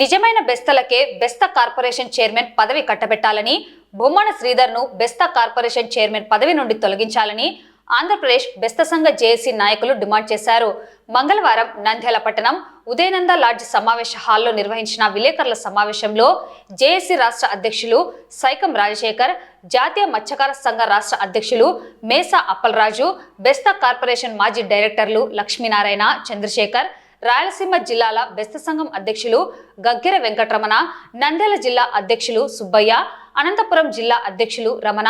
నిజమైన బెస్తలకే బెస్త corporation chairman పదవి కట్టబెట్టాలని బొమ్మన శ్రీధర్ను బెస్త కార్పొరేషన్ చైర్మన్ పదవి నుండి తొలగించాలని ఆంధ్రప్రదేశ్ బెస్త సంఘ జేఏసీ నాయకులు డిమాండ్ చేశారు. మంగళవారం నంద్యాల పట్టణం ఉదయనంద లాడ్జ్ సమావేశ హాల్లో నిర్వహించిన విలేకరుల సమావేశంలో జేఏసీ రాష్ట్ర అధ్యక్షులు సైకం రాజశేఖర్ జాతీయ మత్స్యకార సంఘ రాష్ట్ర అధ్యక్షులు మేసా అప్పలరాజు బెస్త కార్పొరేషన్ మాజీ డైరెక్టర్లు లక్ష్మీనారాయణ చంద్రశేఖర్ రాయలసీమ జిల్లాల బెస్త సంఘం అధ్యక్షులు గగ్గెర వెంకటరమణ నంద్యాల జిల్లా అధ్యక్షులు సుబ్బయ్య అనంతపురం జిల్లా అధ్యక్షులు రమణ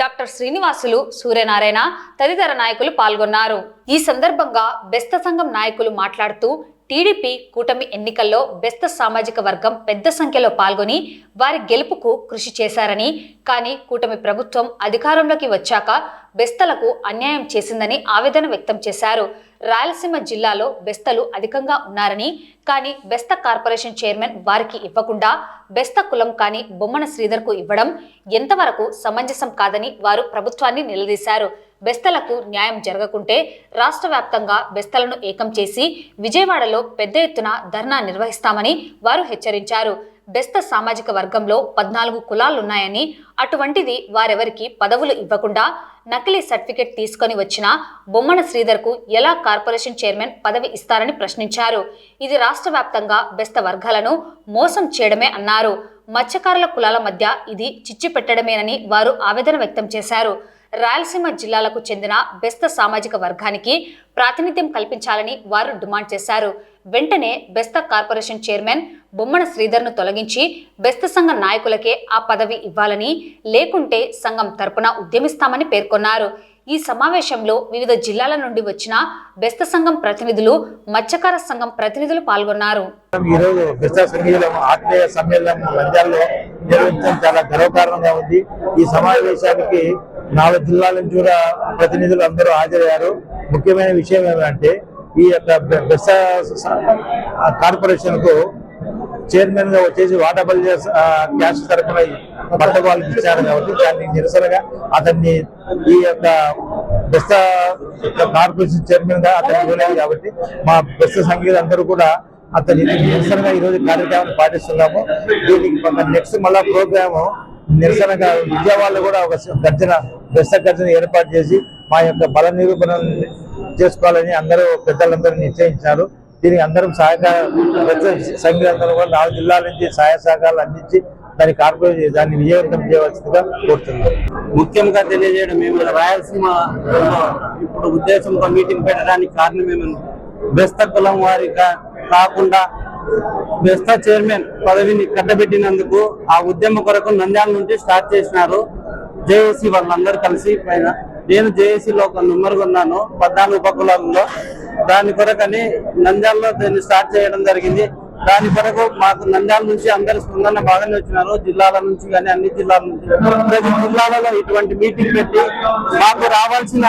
డాక్టర్ శ్రీనివాసులు సూర్యనారాయణ తదితర నాయకులు పాల్గొన్నారు. ఈ సందర్భంగా బెస్త సంఘం నాయకులు మాట్లాడుతూ టీడీపీ కూటమి ఎన్నికల్లో బెస్త సామాజిక వర్గం పెద్ద సంఖ్యలో పాల్గొని వారి గెలుపుకు కృషి చేశారని కానీ కూటమి ప్రభుత్వం అధికారంలోకి వచ్చాక బెస్తలకు అన్యాయం చేసిందని ఆవేదన వ్యక్తం చేశారు. రాయలసీమ జిల్లాలో బెస్తలు అధికంగా ఉన్నారని కానీ బెస్త కార్పొరేషన్ చైర్మన్ వారికి ఇవ్వకుండా బెస్త కులం కానీ బొమ్మన శ్రీధర్కు ఇవ్వడం ఎంతవరకు సమంజసం కాదని వారు ప్రభుత్వాన్ని నిలదీశారు. బెస్తలకు న్యాయం జరగకుంటే రాష్ట్ర వ్యాప్తంగా బెస్తలను ఏకం చేసి విజయవాడలో పెద్ద ఎత్తున ధర్నా నిర్వహిస్తామని వారు హెచ్చరించారు. బెస్త సామాజిక వర్గంలో పద్నాలుగు కులాలున్నాయని అటువంటిది వారెవరికి పదవులు ఇవ్వకుండా నకిలీ సర్టిఫికెట్ తీసుకొని వచ్చిన బొమ్మన శ్రీధర్కు ఎలా కార్పొరేషన్ చైర్మన్ పదవి ఇస్తారని ప్రశ్నించారు. ఇది రాష్ట్ర వ్యాప్తంగా బెస్త వర్గాలను మోసం చేయడమే అన్నారు. మత్స్యకారుల కులాల మధ్య ఇది చిచ్చు పెట్టడమేనని వారు ఆవేదన వ్యక్తం చేశారు. రాయలసీమ జిల్లాలకు చెందిన బెస్త సామాజిక వర్గానికి ప్రాతినిధ్యం కల్పించాలని వారు డిమాండ్ చేశారు. వెంటనే బెస్త కార్పొరేషన్ చైర్మన్ బొమ్మన శ్రీధర్ను తొలగించి బెస్త సంఘ నాయకులకే ఆ పదవి ఇవ్వాలని లేకుంటే సంఘం తరపున ఉద్యమిస్తామని పేర్కొన్నారు. ఈ సమావేశంలో వివిధ జిల్లాల నుండి వచ్చిన బెస్త సంఘం ప్రతినిధులు మత్స్యకార సంఘం ప్రతినిధులు పాల్గొన్నారు. సంఘీయులం ఆత్మీయ సమ్మేళనం నంద్యాలలో నిర్వహించడం చాలా గర్వకారణంగా ఉంది. ఈ సమావేశానికి నాలుగు జిల్లాల నుంచి కూడా ప్రతినిధులు అందరూ హాజరయ్యారు. ముఖ్యమైన విషయం ఏమంటే ఈ యొక్క బిస్తా కార్పొరేషన్కు చైర్మన్గా వచ్చేసి వాటాబల్ క్యాష్ తరఫున భర్త వాళ్ళకి ఇచ్చారు కాబట్టి దాన్ని నిరసనగా అతన్ని ఈ యొక్క బెస్త కార్పొరేషన్ చైర్మన్గా అతన్ని ఇవ్వలేదు కాబట్టి మా బెస్త సంఘీయులు అందరూ కూడా అతని నిరసనగా ఈ రోజు కార్యక్రమాన్ని పాటిస్తున్నాము. దీనికి నెక్స్ట్ మళ్ళా ప్రోగ్రాము నిరసనగా విజయవాడలో కూడా ఒక గర్జన దశ గర్జన ఏర్పాటు చేసి మా యొక్క బల నిరూపణ చేసుకోవాలని అందరూ పెద్దలందరూ నిశ్చయించారు దీనికి అందరం సహకార సంఘాలు కూడా నాలుగు జిల్లాల నుంచి సహాయ సహకారాలు అందించి దాని కార్పొరేట్ దాన్ని విజయవంతం చేయవలసిందిగా కోరుతున్నాం. ముఖ్యంగా తెలియజేయడం మేము రాయలసీమ ఇప్పుడు ఉద్దేశంతో మీటింగ్ పెట్టడానికి కారణం ఏమన్నా బెస్త కులం వారి కాకుండా బెస్తా చైర్మన్ పదవిని కట్టబెట్టినందుకు ఆ ఉద్యమ కొరకు నంద్యాల నుంచి స్టార్ట్ చేసినారు జేఏసీ వాళ్ళందరూ కలిసి పైన. నేను జేఏసీలో ఒక నెంబర్ ఉన్నాను పద్నాలుగు ఉపకులాలలో. దాని కొరకని నంద్యాలలో దీన్ని స్టార్ట్ చేయడం జరిగింది. దాని కొరకు మాకు నంద్యాల నుంచి అందరు స్పందన బాగానే వచ్చినారు జిల్లాల నుంచి కానీ అన్ని జిల్లాల నుంచి. ప్రతి జిల్లాలలో ఇటువంటి మీటింగ్ పెట్టి మాకు రావాల్సిన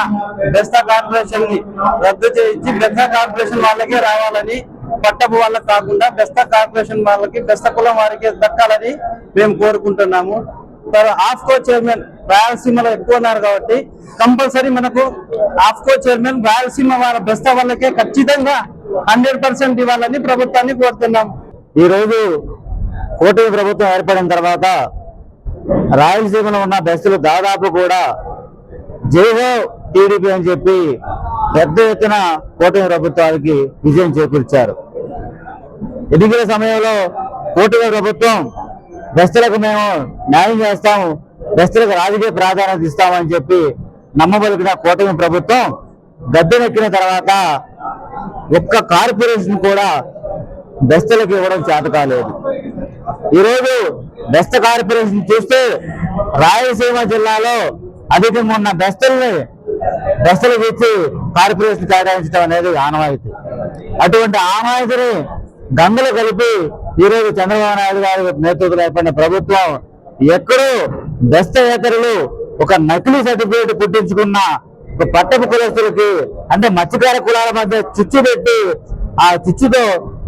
బెస్తా కార్పొరేషన్ని రద్దు చేయించి బెస్తా కార్పొరేషన్ వాళ్ళకే రావాలని పట్టపు వాళ్ళకి కాకుండా బెస్త కార్పొరేషన్ వాళ్ళకి బెస్త కులం వారికి దక్కాలని మేము కోరుకుంటున్నాము. ఆఫ్కో చైర్మన్ రాయలసీమలో ఎక్కువ ఉన్నారు కాబట్టి కంపల్సరీ మనకు ఆఫ్కో చైర్మన్ రాయలసీమ వాళ్ళ బెస్త వాళ్ళకే ఖచ్చితంగా హండ్రెడ్ పర్సెంట్ ఇవ్వాలని ప్రభుత్వాన్ని కోరుతున్నాం. ఈ రోజు కూటమి ప్రభుత్వం ఏర్పడిన తర్వాత రాయలసీమలో ఉన్న బస్సులు దాదాపు కూడా జైహో టీడీపీ అని చెప్పి పెద్ద ఎత్తున కూటమి ప్రభుత్వానికి విజయం చేకూర్చారు. ఎదిగిన సమయంలో కూటమి ప్రభుత్వం దస్తులకు మేము న్యాయం చేస్తాము దస్తులకు రాజకీయ ప్రాధాన్యత ఇస్తామని చెప్పి నమ్మబలికిన కూటమి ప్రభుత్వం గద్దెనెక్కిన తర్వాత ఒక్క కార్పొరేషన్ కూడా దస్తులకు ఇవ్వడం చేత కాలేదు. ఈరోజు దస్త కార్పొరేషన్ చూస్తే రాయలసీమ జిల్లాలో అధికంగా ఉన్న బెస్తల్ని బెస్తలకు ఇచ్చి కార్పొరేషన్ కేటాయించడం అనేది ఆనవాయితీ. అటువంటి ఆనవాయితీని గంగలు కలిపి ఈరోజు చంద్రబాబు నాయుడు గారి నేతృత్వంలో ఏర్పడిన ప్రభుత్వం ఎక్కడో బెస్తయేతరులు ఒక నకిలీ సర్టిఫికేట్ పుట్టించుకున్న ఒక పట్టపు కులస్తులకి అంటే మత్స్యకార కులాల మధ్య చిచ్చు పెట్టి ఆ చిచ్చుతో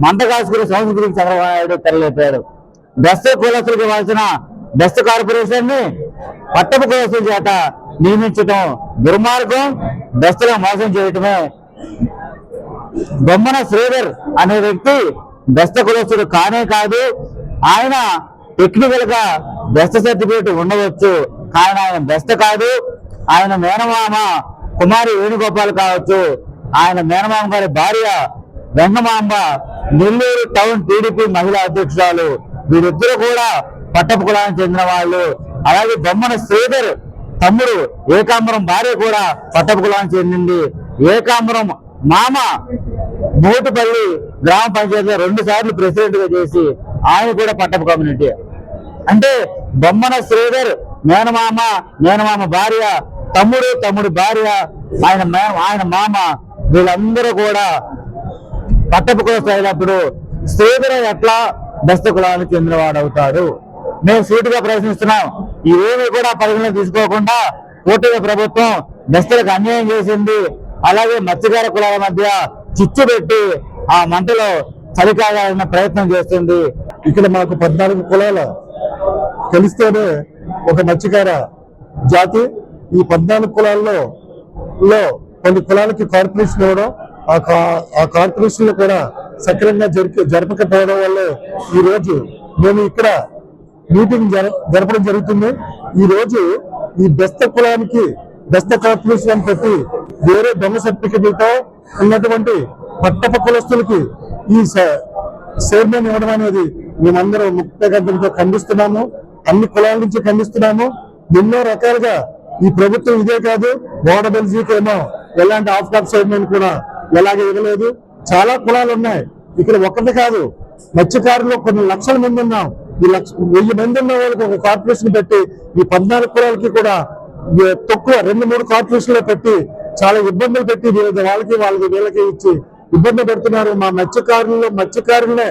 మంట కాసుకునే సంస్కృతికి చంద్రబాబు నాయుడు తెరలేపాడు. దస్త కులస్తులకు వాల్సిన దస్త కార్పొరేషన్ని పట్టపు కులస్తుల చేత నియమించడం దుర్మార్గం బెస్తలో మోసం చేయటమే. బొమ్మన శ్రీధర్ అనే వ్యక్తి బెస్త కులస్తుడు కానే కాదు ఆయన టెక్నికల్గా బెస్త సర్టిఫికేట్ ఉండవచ్చు. కానీ ఆయన బెస్త కాదు ఆయన మేనమామ కుమారి వేణుగోపాల్ కావచ్చు. ఆయన మేనమామ గారి భార్య వెంగమాంబ నెల్లూరు టౌన్ టీడీపీ మహిళా అధ్యక్షురాలు. వీరిద్దరు కూడా పట్టపు కులానికి చెందిన వాళ్ళు. అలాగే బొమ్మన శ్రీధర్ తమ్ముడు ఏకాంబరం భార్య కూడా పట్టపు కులానికి చెందింది. ఏకాంబరం మామ మోటుపల్లి గ్రామ పంచాయతీ రెండు సార్లు ప్రెసిడెంట్గా చేసి ఆయన కూడా పట్టపు కమ్యూనిటీ. అంటే బొమ్మన శ్రీధర్ మేనమామ మేనమామ భార్య తమ్ముడు తమ్ముడు భార్య ఆయన ఆయన మామ వీళ్ళందరూ కూడా పట్టపు కోసం అయినప్పుడు శ్రీధర్ ఎట్లా దస్త కులానికి చెందినవాడు అవుతాడు? మేము సూటిగా ప్రశ్నిస్తున్నాం ఏమి కూడా పరిగణన తీసుకోకుండా కూటమి ప్రభుత్వం దస్తులకు అన్యాయం చేసింది. అలాగే మత్స్యకార కులాల మధ్య చిచ్చు పెట్టి ఆ మంటలో చలికాగాలన్న ప్రయత్నం చేస్తుంది. ఇక్కడ మాకు పద్నాలుగు కులాలు కలిస్తేనే ఒక మత్స్యకార జాతి. ఈ పద్నాలుగు కులాల్లో లో కొన్ని కులాలకి కార్పొరేషన్ ఇవ్వడం ఆ కా- ఆ కార్పొరేషన్లో కూడా సక్రమంగా జరిపి జరపకపోవడం వల్ల ఈ రోజు మేము ఇక్కడ మీటింగ్ జర- జరపడం జరుగుతుంది. ఈ రోజు ఈ బెస్త కులానికి బెస్త కార్పొరేషన్ అని పెట్టి వేరే దొంగ సర్టిఫికెట్లతో ఉన్నటువంటి పట్టప కులస్తులకి ఈ చైర్మన్ ఇవ్వడం అనేది మేమందరం ముక్త ఖండిస్తున్నాము. అన్ని కులాల నుంచి ఖండిస్తున్నాము. ఎన్నో రకాలుగా ఈ ప్రభుత్వం ఇదే కాదు బోర్డ ఏమో ఎలాంటి ఆఫ్ కాప్ చైర్మన్ కూడా ఎలాగే ఇవ్వలేదు. చాలా కులాలు ఉన్నాయి. ఇక్కడ ఒక్కటి కాదు మత్స్యకారులు కొన్ని లక్షల మంది ఉన్నాం. ఈ లక్ష వెయ్యి మంది ఉన్న వాళ్ళకి ఒక కార్పొరేషన్ పెట్టి ఈ పద్నాలుగు కులాలకి కూడా తక్కువ రెండు మూడు కార్పొరేషన్లు పెట్టి చాలా ఇబ్బందులు పెట్టి వీళ్ళ వాళ్ళకి వాళ్ళకి వీళ్ళకి ఇచ్చి ఇబ్బంది పెడుతున్నారు. మా మత్స్యకారులు మత్స్యకారులనే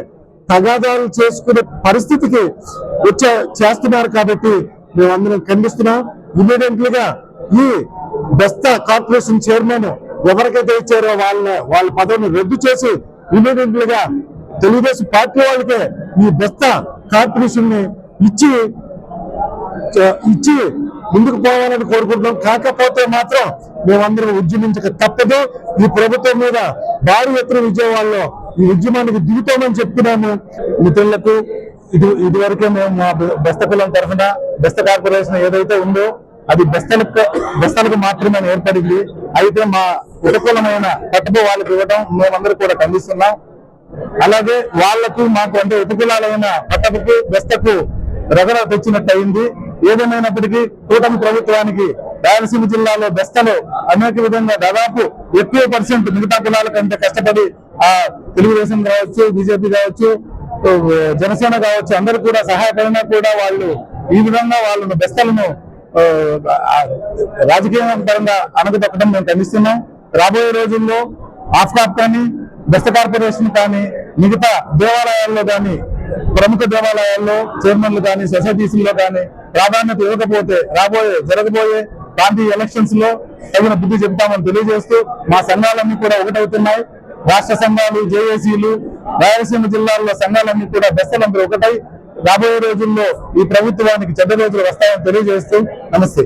తగాదాలు చేసుకునే పరిస్థితికి వచ్చే చేస్తున్నారు కాబట్టి మేమందరం ఖండిస్తున్నాం. ఇమీడియట్గా ఈ బెస్తా కార్పొరేషన్ చైర్మన్ ఎవరికైతే ఇచ్చారో వాళ్ళ వాళ్ళ పదవిని రద్దు చేసి ఇమీడియట్గా తెలుగుదేశం పార్టీ వాళ్ళకే ఈ బెస్తా కార్పొరేషన్ని ఇచ్చి ఇచ్చి ముందుకు పోవాలని కోరుకుంటున్నాం. కాకపోతే మాత్రం మేమందరం ఉద్యమించక తప్పదు. ఈ ప్రభుత్వం మీద భారీ ఎత్తున విజయవాడలో ఈ ఉద్యమానికి దిగుతామని చెప్తున్నాము. మిత్రులకు ఇది ఇదివరకే మేము మా బెస్త తరఫున బెస్త కార్పొరేషన్ ఏదైతే ఉందో అది బెస్తలకు బెస్తలకు మాత్రమే ఏర్పడింది. అయితే మా ఉపకులమైన పట్టుపు వాళ్ళకి ఇవ్వడం మేమందరూ కూడా ఖండిస్తున్నాం. అలాగే వాళ్ళకు మాకు అంటే ఉపకులాలైన పట్టపుకు బెస్తకు రగడ తెచ్చినట్టు అయింది ఏదేమైనప్పటికీ కూటమి ప్రభుత్వానికి రాయలసీమ జిల్లాలో దస్తలో అనేక విధంగా దాదాపు ఎక్కువ పర్సెంట్ మిగతా కులాల కంటే కష్టపడి ఆ తెలుగుదేశం కావచ్చు బీజేపీ కావచ్చు జనసేన కావచ్చు అందరూ కూడా సహాయపడినా కూడా వాళ్ళు ఈ విధంగా వాళ్ళను బెస్తలను రాజకీయ పరంగా అణగదొక్కడం మేము ఖండిస్తున్నాం. రాబోయే రోజుల్లో ఆఫ్కాప్ కానీ బెస్త కార్పొరేషన్ కానీ మిగతా దేవాలయాల్లో కానీ ప్రముఖ దేవాలయాల్లో చైర్మన్లు కానీ సొసైటీస్లో కానీ ప్రాధాన్యత ఇవ్వకపోతే రాబోయే జరగబోయే ప్రాంతీయ ఎలక్షన్స్లో తగిన బుద్ధి చెప్తామని తెలియజేస్తూ మా సంఘాలన్నీ కూడా ఒకటవుతున్నాయి. రాష్ట్ర సంఘాలు జేఏసీలు రాయలసీమ జిల్లాల్లో సంఘాలన్నీ కూడా బెస్సలందరూ ఒకటై. రాబోయే రోజుల్లో ఈ ప్రభుత్వానికి చెడ్డ రోజులు వస్తాయని తెలియజేస్తూ నమస్తే.